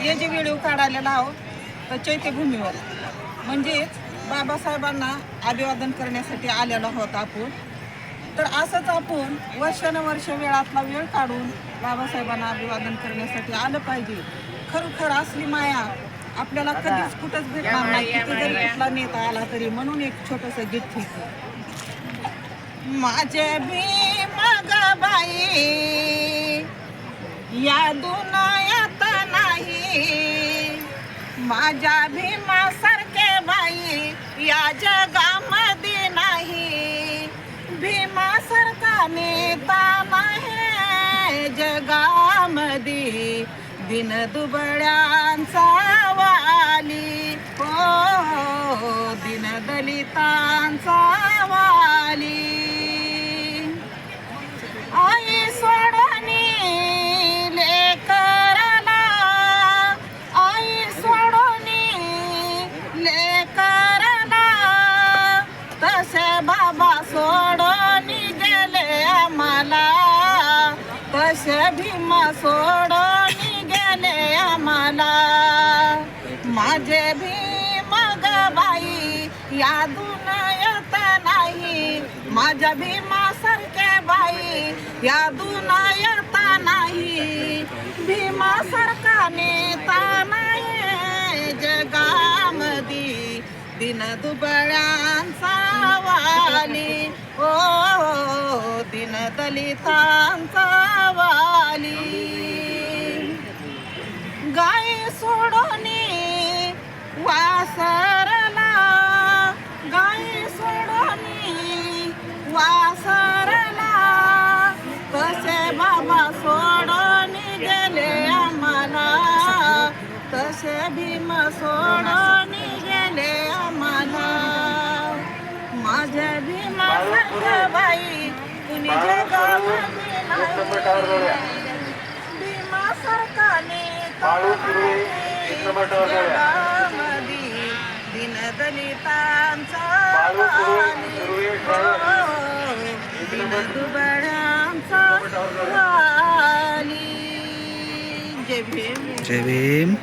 हे जे व्हिडिओ काढायला आहोत तर चैत्यभूमीवर. म्हणजेच बाबासाहेबांना अभिवादन करण्यासाठी आलेलो आहोत आपण. तर असंच आपण वर्षानुवर्ष वेळातला वेळ काढून बाबासाहेबांना अभिवादन करण्यासाठी आलं पाहिजे. खरोखर असली माया आपल्याला कधीच कुठंच भेटणार नाही. किती जरी कुठला नेता आला तरी म्हणून एक छोटस गीत माझे भीमग बाई या दुनियात नाही माझ्या भीमासारखे बाई या जगामध्ये नाही. भीमासारखा नेता नाही जगामध्ये. दिन दुबळ्यांचा वाली बाबा सोडून गेले आम्हाला. तसे भीमा सोडून गेले आम्हाला. माझे भीम ग बाई यादून येत नाही. माझ्या भीमासारखे बाई यादून येत नाही. भीमासारखा दिन दुबळ्यांचा वाली. ओ दिन दलितांचा वाली. गाय सोडोनी वासरला. गाय सोडोनी वासरला. तसे बाबा सोडोनी गेले आम्हाला. तसे भीम सोडोनी नाही भीमा सरकारने दिन दलितांचा दिन दुबळ्यांचा वाली जय भीम जय भीम